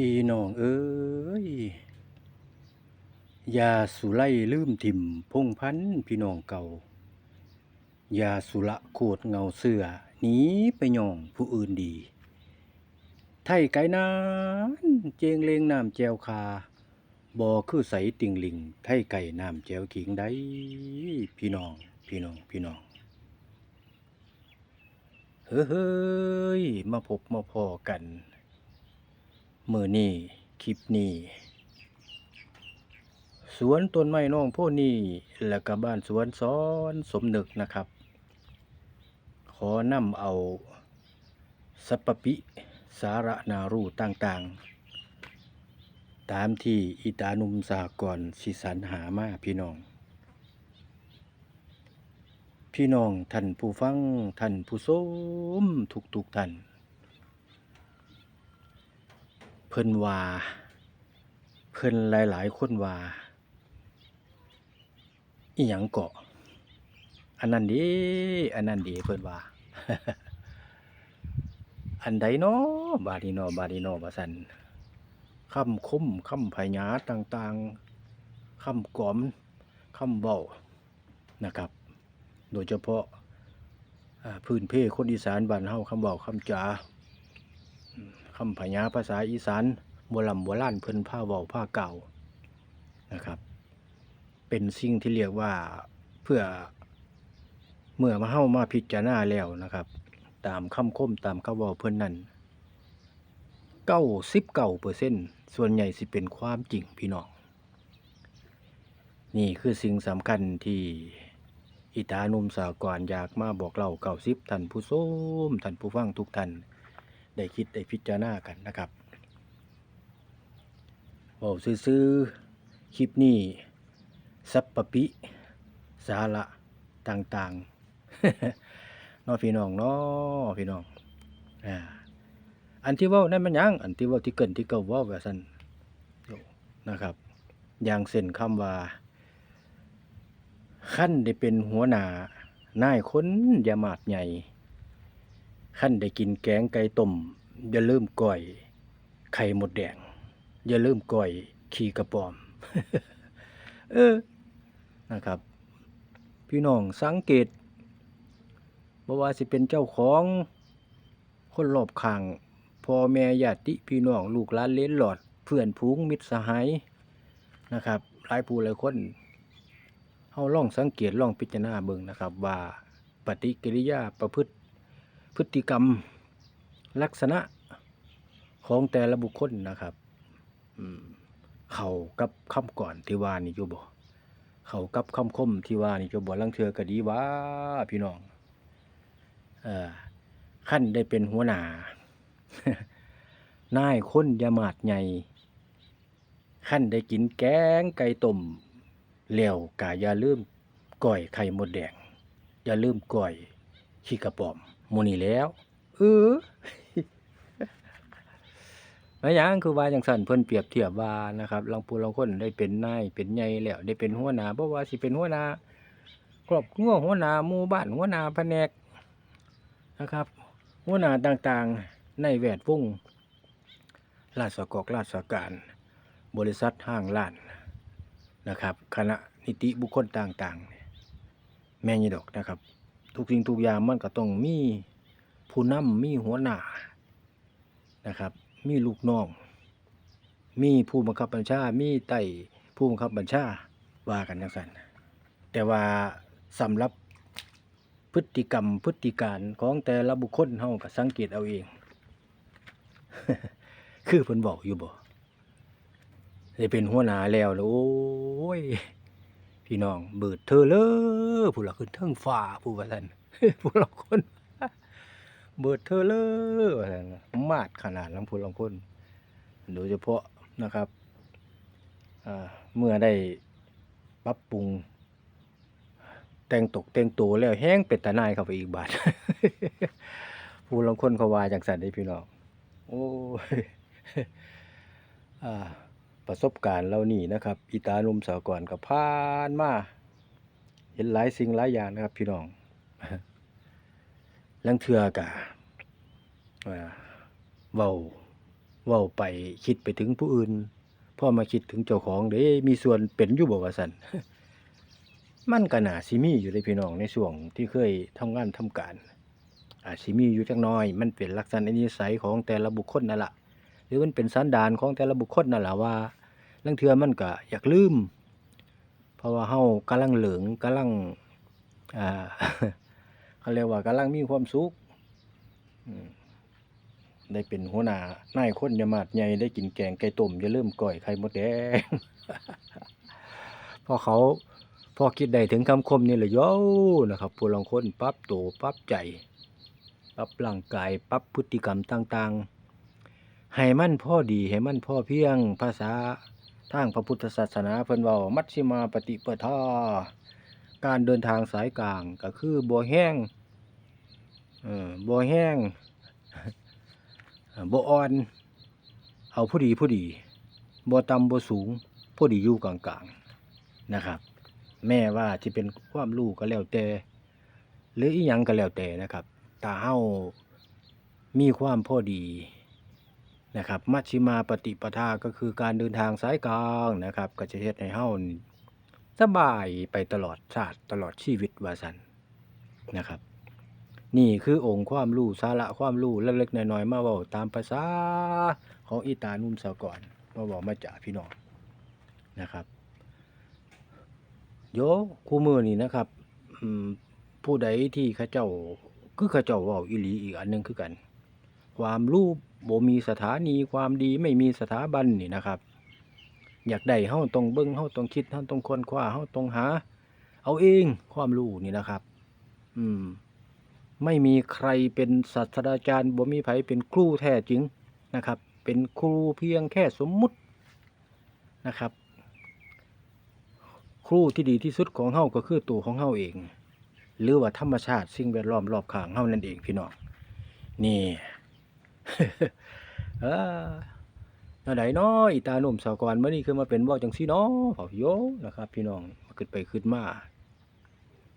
พี่น้องเอ้ยยาสุไลลืมถิ่มพงพันพี่น้องเก่ายาสุละโคดเงาเสือหนีไปย่องผู้อื่นดี ไทยไก่นานเจงเลงน้ำแจวคาบ่คือใสติ่งลิง ไทยไก่น้ำแจวขิงได้พี่น้อง พี่น้อง พี่น้อง เฮ้ยมาพบมาพอกัน มือนี่คลิปนี้ สวนต้นไม้น้องโพนี่และก็บ้านสวนซ้อนสมนึกนะครับ ขอนำเอาสัปปะปิสาระนารูต่างๆ ตามที่อิตานุมสากรสิสรรหามาพี่น้อง พี่น้องท่านผู้ฟังท่านผู้ชมทุกๆท่าน เพิ่นว่า เพิ่นหลายๆคนว่าอีหยังเกาะ อันนั้นดีอันนั้นดีเพิ่นว่า อันใดเนาะบาดีเนาะบาดีเนาะว่าซันคำคมคำพยาต่างๆคำกล่อมคำเว้านะครับ โดยเฉพาะพื้นเพคนอีสานบ้านเฮาคำเว้าคำจา คำพยาภาษาอีสานโบราณโบราณเพิ่นผ้าเว้าผ้าเก่านะครับ เป็นสิ่งที่เรียกว่าเพื่อเมื่อมาเฮามาพิจารณาแล้วนะครับ ตามคำคมตามคำว้าเพิ่นนั้นเก้าสิบเก้าเปอร์เซ็นส่วนใหญ่สิเป็นความจริงพี่น้อง นี่คือสิ่งสำคัญที่อิตานุมสากรอยากมาบอกเล่าเก้าสิบท่านผู้ชมท่านผู้ฟังทุกท่าน ได้คิดได้พิจารณากันนะครับบอกซื้อคลิปนี้สัปปะปิ สาระต่างๆนาะพี่น้องนาะพี่น้องอ่าอันที่ว่านั่นมันยังอันที่ว่าที่เกินที่เก่าว่าแบบนั้นนะครับ อย่างเส้นคำว่าขั้นได้เป็นหัวหน้านายคนยามาดใหญ่ ขั้นได้กินแกงไก่ต้มอย่าลืมก้อยไข่หมดแดง อย่าลืมก้อยขี้กระป๋อม เออนะครับ พี่น้องสังเกตบ่ว่าสิเป็นเจ้าของคนรอบข้างพ่อแม่ญาติพี่น้องลูกหลานเลนหลอด เพื่อนพูงมิตรสหายนะครับหลายผู้หลายคนเฮาล่องสังเกตล่องพิจารณาเบิ่งนะครับ ว่าปฏิกิริยาประพฤติ พฤติกรรมลักษณะของแต่ละบุคคลนะครับเข้ากับคำก่อนที่ว่านี่อยู่บ่เข้ากับคำคมที่ว่านี่อยู่บ่ลังเทือก็ดีว่าพี่น้องเอ่อขั้นได้เป็นหัวหน้านายคนยามาดใหญ่ขั้นได้กินแกงไก่ต้มแล้วกะอย่าลืมก้อยไข่มดแดง อย่าลืมก้อยขี้กระป๋อม มูนี่แหล้วเออแล้วหยังคือว่าจังสั่นเพิ่นเปรียบเทียบว่านะครับลางผู้ลางคนได้เป็นนายเป็นใหญ่แล้วได้เป็นหัวหน้าบ่ว่าสิเป็นหัวหน้าครอบครัวหัวหน้าหมู่บ้านหัวหน้าแผนกนะครับ หัวหน้าต่างๆ ในแวดวงราชกอกราชการ บริษัทห้างร้านนะครับ คณะนิติบุคคลต่างๆแม่นอยดอกนะครับ ทุกสิ่งทุกอย่างมันก็ต้องมีผู้นำมีหัวหน้านะครับ มีลูกน้อง มีผู้บังคับบัญชา มีไต่ผู้บังคับบัญชาว่ากันจังซั่นแต่ว่าสำหรับพฤติกรรมพฤติการของแต่ละบุคคลเฮาก็สังเกตเอาเอง คือเพิ่นบอกอยู่บ่ได้เป็นหัวหน้าแล้วแล้วโอ้ย พี่น้องเบิดเธอเลยผู้ละขึ้นเทิงฟ้าผู้ว่าซั่นผู้ละคนเบิดเธอเลยว่าซั่นมาดขนาดลำพูนลำคนโดยเฉพาะนะครับเมื่อได้ปรับปรุง แต่งตกแต่งตัวแล้วแห้งเป็ดตาหนายเข้าไปอีกบาทผู้ลางคนเขาวาจังสันได้พี่น้องโอ้ยอ่า ประสบการณ์เหล่านี้นะครับอีตาหนุ่มสาวก่อนกับผ่านมาเห็นหลายสิ่งหลายอย่างนะครับ พี่น้องลังเทือกะเว้าเว้าไปคิดไปถึงผู้อื่นพ่อมาคิดถึงเจ้าของเด้มีส่วนเป็นอยู่บ่ว่าซั่นมันก็น่าสิมีอยู่เด้พี่น้องในช่วงที่เคยทำงานทำการอาจสิมีอยู่จักหน้อย มันเป็นลักษณะนิสัยของแต่ละบุคคลนั่นแหละ หรือมันเป็นสันดานของแต่ละบุคคลนั่นแหละว่าลางเทื่อมันก็อยากลืม เพราะว่าเฮากำลังเหลิงกำลังอ่าเขาเรียกว่ากำลังมีความสุขได้เป็นหัวหน้านายคนยามาดใหญ่ได้กินแกงไก่ต้มอย่าลืมก้อยไข่มดแดงพอเขาพอคิดได้ถึงคำคมนี่แหละโย่นะครับผู้ลางคนปรับตัวปรับใจปรับร่างกายปรับพฤติกรรมต่าง ๆ ให้มันพ่อดีให้มันพ่อเพียงภาษาทางพระพุทธศาสนาเพิ่นว้ามัชฌิมาปฏิปทาการเดินทางสายกลางก็คือบ่แห้งเออบ่แห้งบ่อ่อน เอาผู้ดีผู้ดีบ่ต่ำบ่สูงผู้ดีอยู่กลางๆนะครับ แม่ว่าที่เป็นความรู้ก็แล้วแต่หรืออีหยังก็แล้วแต่นะครับถ้าเฮามีความพอดี นะครับ มัชฌิมาปฏิปทาก็คือการเดินทางสายกลางนะครับ ก็จะเฮ็ดให้เฮานสบายไปตลอดชาติตลอดชีวิตว่าซั่นนะครับ นี่คือองค์ความรู้สาระความรู้เล็กๆน้อยๆมาเว้าตามภาษาของอีตานุ่มสะก่อนมาเว้ามาจ่าพี่น้องนะครับโยคู่มือนี่นะครับผู้ใดที่เขาเจ้าคือเขาเจ้าว้าอีหลีอีกอันหนึงคือกัน ความรู้บ่มีสถานีความดีไม่มีสถาบันนี่นะครับ อยากได้เฮาต้องเบิ่งเฮาต้องคิดเฮาต้องค้นคว้าเฮาต้องหา เอาเองความรู้นี่นะครับ อืม ไม่มีใครเป็นศาสตราจารย์บ่มีไผเป็นครูแท้จริงนะครับ เป็นครูเพียงแค่สมมุตินะครับ ครูที่ดีที่สุดของเฮาก็คือตัวของเฮาเอง หรือว่าธรรมชาติสิ่งแวดล้อมรอบข้างเฮานั่นเองพี่น้องนี่ เออนาไดน้อยตาหนุ่มสาวกรมื้อนี้คือมาเป็นว้าจังซี่เนาะเผาโยนะครับ พี่น้องขึ้นไปขึ้นมา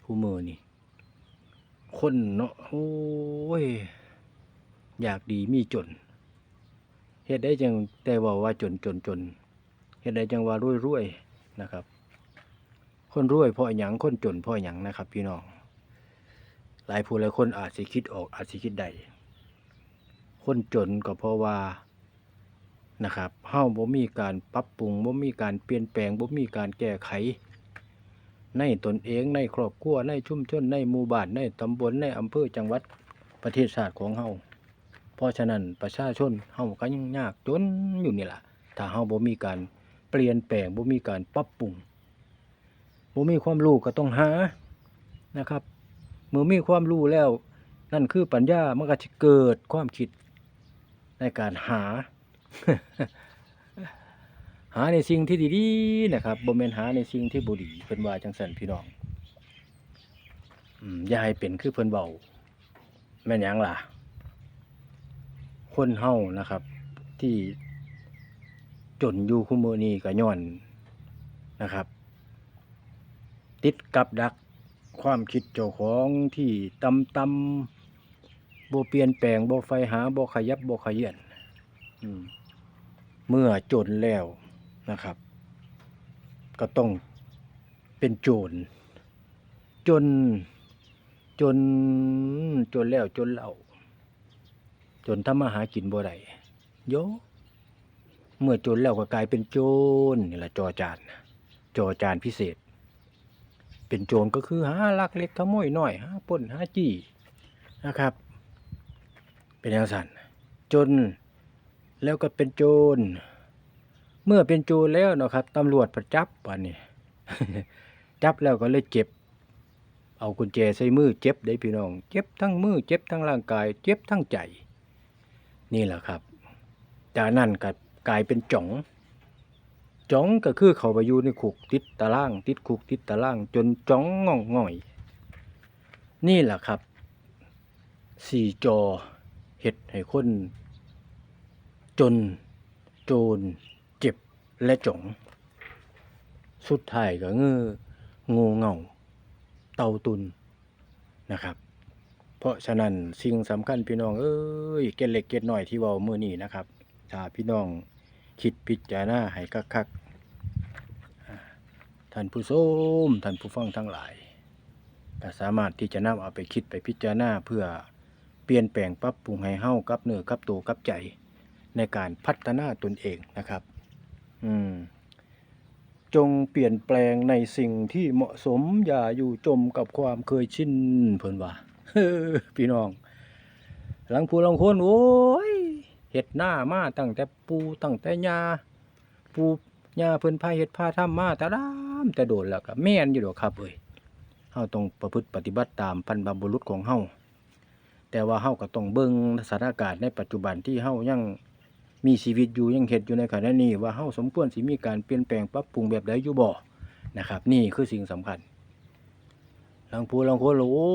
ผู้มือนี่คนเนาะโอ้ย อยากดีมีจนเฮ็ดได้จังแต่ว่าว่าจนจนจนเฮ็ดได้จังว่ารวยรวยนะครับ คนรวยพราะหยังคนจนพราะหยังนะครับ พี่น้องหลายผู้หลายคนอาจสิคิดออกอาจสิคิดได้ คนจนก็เพราะว่านะครับเฮาบ่มีการปรับปรุงบ่มีการเปลี่ยนแปลงบ่มีการแก้ไข ในตนเองในครอบครัวในชุมชนในหมู่บ้านในตำบลในอำเภอจังหวัดประเทศชาติของเฮาเพราะฉะนั้นประชาชนเฮาก็ยังยากจนอยู่นี่ล่ะ ถ้าเฮาบ่มีการเปลี่ยนแปลงบ่มีการปรับปรุงบ่มีความรู้ก็ต้องหานะครับ เมื่อมีความรู้แล้ว นั่นคือปัญญามันก็จะเกิดความคิด ในการหา หาในสิ่งที่ดีๆนะครับบ่แม่นหาในสิ่งที่บ่ดีเพิ่นว่าจังซั่นพี่น้องอืมอย่าให้เป็นคือเพิ่นเว้าแม่นหยังล่ะ คนเฮานะครับ ที่จนอยู่คุมือนี้ก็ย้อนนะครับ ติดกับดักความคิดเจ้าของที่ต่ำ ๆบ่เปลี่ยนแปลงบไฟหาบขยับบขยื่นเมื่อจนแล้วนะครับ ก็ต้องเป็นโจรจน จน จนแล้วจนเล่าจนทำมาหากินบ่ได้โยเมื่อจนแล้วก็กลายเป็นโจรนี่แหละจอจานจอจานพิเศษ เป็นโจรก็คือหาลักเล็กขโมยน้อยหาปล้นหาจี้นะครับ เป็นอย่างสันจนแล้วก็เป็นโจร เมื่อเป็นโจรแล้วเนาะครับตำรวจประจับวันนี้จับแล้วก็เลยเจ็บ เอากุญแจใส่มือเจ็บได้พี่น้อง เจ็บทั้งมือเจ็บทั้งร่างกาย เจ็บทั้งใจ นี่แหละครับจากนั้นก็กลายเป็นจ๋องจ๋องก็คือเขาไปอยู่ในคุกติดตาราง ติดคุกติดตาราง จนจ๋องง่องง่อย นี่แหละครับสี่จอ เห็ดให้คน จน โจร เจ็บและจง สุดท้ายก็เงืองูเง่า เต่าตุนนะครับ เพราะฉะนั้นสิ่งสำคัญพี่น้องเอ้ยเกล็ดเล็กเกล็ดน้อยที่เว้ามือนี้นะครับ ถ้าพี่น้องคิดพิจารณาให้คักๆท่านผู้ชมท่านผู้ฟังทั้งหลายก็สามารถที่จะนำเอาไปคิดไปพิจารณาเพื่อ ปลี่ยนแปลงปรับปรุงให้เฮากับเนื้อกับตัวกับใจ ในการพัฒนาตนเองนะครับ อืม จงเปลี่ยนแปลงในสิ่งที่เหมาะสมอย่าอยู่จมกับความเคยชินเพิ่นว่าพี่น้อง หลังผู้หลังคนโอ้ยเฮ็ดหน้ามาตั้งแต่ปูตั้งแต่ยาปูยาเพิ่นพาเฮ็ดพาทำมาแต่ดามแต่โดนแล้วก็แม่นอยู่ดอกครับเอ้ยเฮาต้องประพฤติปฏิบัติตามพันธบุรุษของเฮา แต่ว่าเฮาก็ต้องเบิ่งสถานการณ์ในปัจจุบันที่เฮายังมีชีวิตอยู่ยังเฮ็ดอยู่ในขณะนี้ว่าเฮาสมควรสิมีการเปลี่ยนแปลงปรับปรุงแบบใดอยู่บ่นะครับ นี่คือสิ่งสำคัญหลังผู้หลังคนโอ้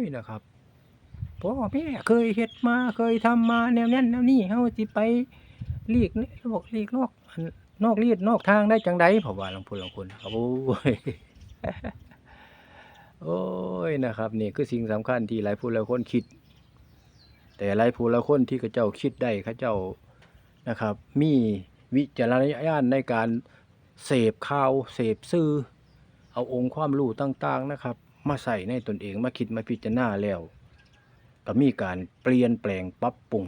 ยนะครับพ่อแม่เคยเฮ็ดมาเคยทำมาแนวนั้นแนวนี้เฮาสิไปเลีกนี่โลกเลีกนอกนอกเลียดนอกทางได้จังใดเพราะว่าลางพูนลางคนครับโอ้ยโอ้ยนะครับ นี่คือสิ่งสำคัญที่หลายผู้หลายคนคิด แต่หลายผู้ลายคนที่เขาเจ้าคิดได้เขาเจ้านะครับ มีวิจารณญาณในการเสพข่าวเสพสื่อ เอาองค์ความรู้ต่างๆนะครับ มาใส่ในตนเองมาคิดมาพิจารณาแล้วก็มีการเปลี่ยนแปลงปรับปรุง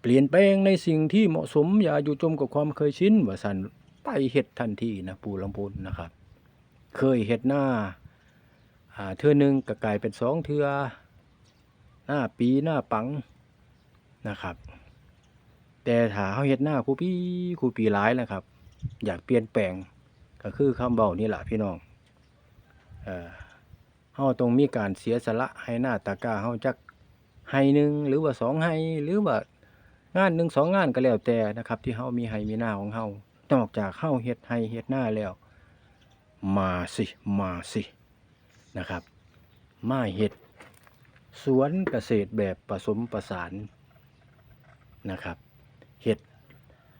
เปลี่ยนแปลงในสิ่งที่เหมาะสมอย่าอยู่จมกับความเคยชินว่าสันไปเฮ็ดทันทีนะปูลำพูนนะครับ เคยเฮ็ดหน้าเทือหนึ่งก็กลายเป็นสองเทือ หน้าปีหน้าปังนะครับ แต่ถ้าเฮาเฮ็ดหน้าครูปีครูปีหลายนะครับ อยากเปลี่ยนแปลงก็คือคำเบานี่แหละพี่น้องเอ่อเฮาต้องมีการเสียสละให้หน้าตาก้าเฮาจักให้หนึ่งหรือว่าสองให้หรือว่างานหนึ่งสองงานก็แล้วแต่นะครับ ที่เฮามีให้มีหน้าของเฮานอกจากเฮาเฮ็ดให้เฮ็ดหน้าแล้ว มาสิ มาสินะครับ มาเฮ็ด สวนเกษตรแบบผสมประสานนะครับเฮ็ด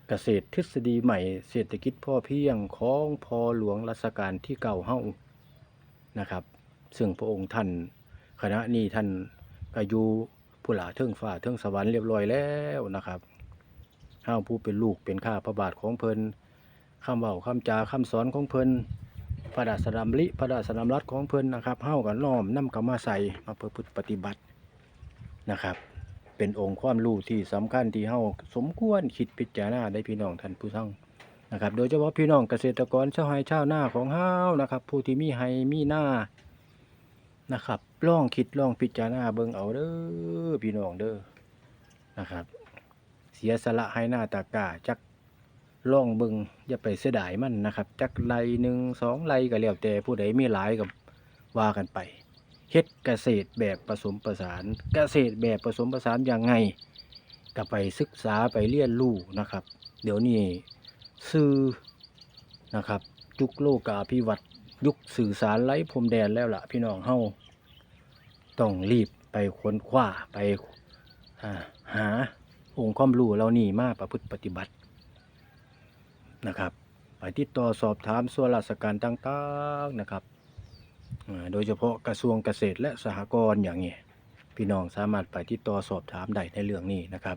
เกษตรทฤษฎีใหม่เศรษฐกิจพ่อเพียงของพอหลวงรัชกาลที่เก่าเฮานะครับ ซึ่งพระองค์ท่านคณะนี้ท่านก็อยู่ผู้หลาเทิงฟ้าเทิงสวรรค์เรียบร้อยแล้วนะครับห้าผู้เป็นลูกเป็นข้าพระบาทของเพลินคำเว้าคำจาคำสอนของเพลิน พระดาสดำลิพระดาสดำรัดของเพิ่นนะครับเฮากันน้อมนำกมาใส่มาประพฤติปฏิบัตินะครับ เป็นองค์ความรู้ที่สำคัญที่เฮาสมควรคิดพิจารณาได้พี่น้องท่านผู้ฟังนะครับ โดยเฉพาะพี่น้องเกษตรกรชาวไร่ชาวนาของเฮานะครับ ผู้ที่มีไร่มีหน้านะครับลองคิดลองพิจารณาเบิ่งเอาเด้อพี่น้องเด้อนะครับ เสียสละให้หน้าตากาจัก ลองเบิ่งอย่าไปเสียดายมันนะครับ จักไรหนึ่งสองไรก็แล้วแต่ผู้ใดมีหลายกับว่ากันไปเฮ็ดเกษตรแบบผสมผสานเกษตรแบบผสมผสานยังไงก็ไปศึกษาไปเรียนรู้นะครับ เดี๋ยวนี้สื่อนะครับยุคโลกาภิวัตยุคสื่อสารไร้พรมแดนแล้วล่ะพี่น้องเฮาต้องรีบไปค้นคว้าไปหาองค์ความรู้เหล่านี้มาประพฤติปฏิบัติ นะครับ ไปติดต่อสอบถามส่วนราชการต่างๆนะครับ โดยเฉพาะกระทรวงเกษตรและสหกรณ์อย่างเงี้ยพี่น้องสามารถไปติดต่อสอบถามได้ในเรื่องนี้นะครับ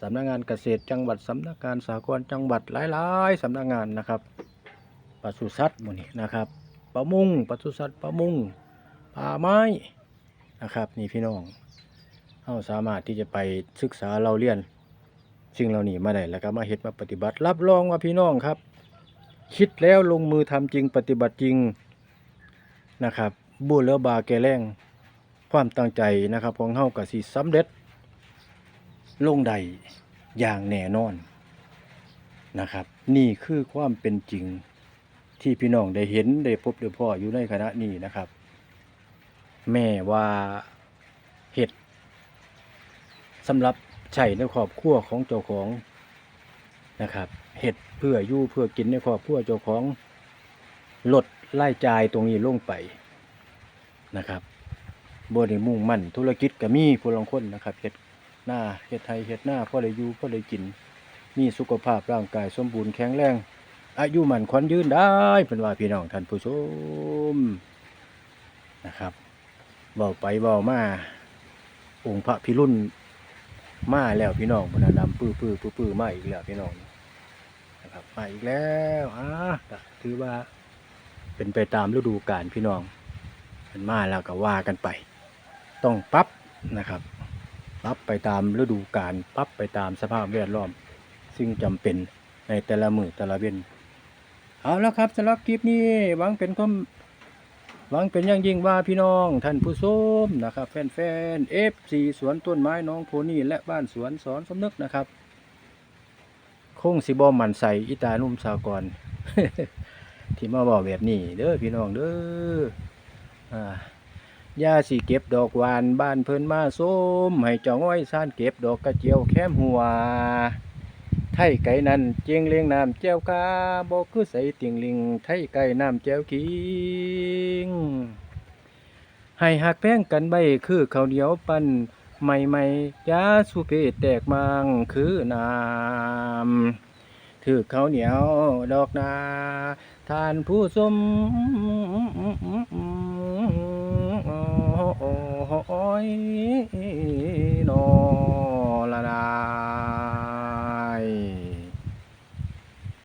สำนักงานเกษตรจังหวัดสำนักงานสหกรณ์จังหวัดหลายๆสำนักงานนะครับปศุสัตว์หมู่นี้นะครับประมงปศุสัตว์ประมงป่าไม้นะครับ นี่พี่น้องเราสามารถที่จะไปศึกษาเราเรียน สิ่งเหล่านี้มาได้แล้วก็มาเฮ็ดมาปฏิบัติ รับรองว่าพี่น้องครับ คิดแล้วลงมือทำจริงปฏิบัติจริงนะครับบูรบาแก่แรงความตั้งใจนะครับของเฮาก็สิสำเร็จ ลงใดอย่างแน่นอนนะครับ นี่คือความเป็นจริงที่พี่น้องได้เห็นได้พบได้พ่ออยู่ในคณะนี้นะครับ แม่ว่าเห็ดสำหรับ ใช้ในครอบครัวของเจ้าของนะครับเห็ดเพื่ออยู่เพื่อกินในครอบครัวเจ้าของลดรายจ่ายตรงนี้ลงไปนะครับบ่ได้มุ่งมั่นธุรกิจก็มีผู้ลางคนนะครับเฮ็ดหน้าเฮ็ดไทยเฮ็ดหน้าพ่อได้อยู่พ่อได้กิน มีสุขภาพร่างกายสมบูรณ์แข็งแรง อายุมันขวัญยืนได้เพิ่นว่าพี่น้องท่านผู้ชมนะครับเว้าไปเว้ามาองค์พระพิรุณ มาแล้วพี่น้องบนดำปื้อปื้อปื้อปื้อมาอีกแล้วพี่น้องนะครับมาอีกแล้วอะถือว่า เป็นไปตามฤดูกาลพี่น้องเป็นมาแล้วก็ว่ากันไป ต้องปรับนะครับปรับไปตามฤดูกาลปรับไปตามสภาพแวดล้อม ซึ่งจำเป็นในแต่ละมือแต่ละเว้นเอาแล้วครับสำหรับคลิปนี้หวังเป็นความ หวังเป็นอย่างยิ่งว่าพี่น้องท่านผู้ชมนะครับ แฟนๆเอฟซีสวนต้นไม้น้องโพนี่และบ้านสวนสอนสมนึกนะครับ คงสิบอมันใส่อิตานุ่มสากรที่มาบอกแบบนี้เด้อพี่น้องเด้ออ่ายาสิเก็บดอกหวานบ้านเพิ่นมาส้มให้เจ้าง้อยซ่านเก็บดอกกระเจียวแคมหัว ทยไก่นั้นเจียงเลี้ยงน้ำแจ้วกาบ่คือใส่เตียงลิงไทยไก่น้ำแจ้วคิงให้หักแป้งกันใบคือข้าวเหนียวปั้นใหม่ๆยาสุเพศแตกมังคือน้ำถือข้าวเหนียวดอกนาทานผู้ชมโอ้ย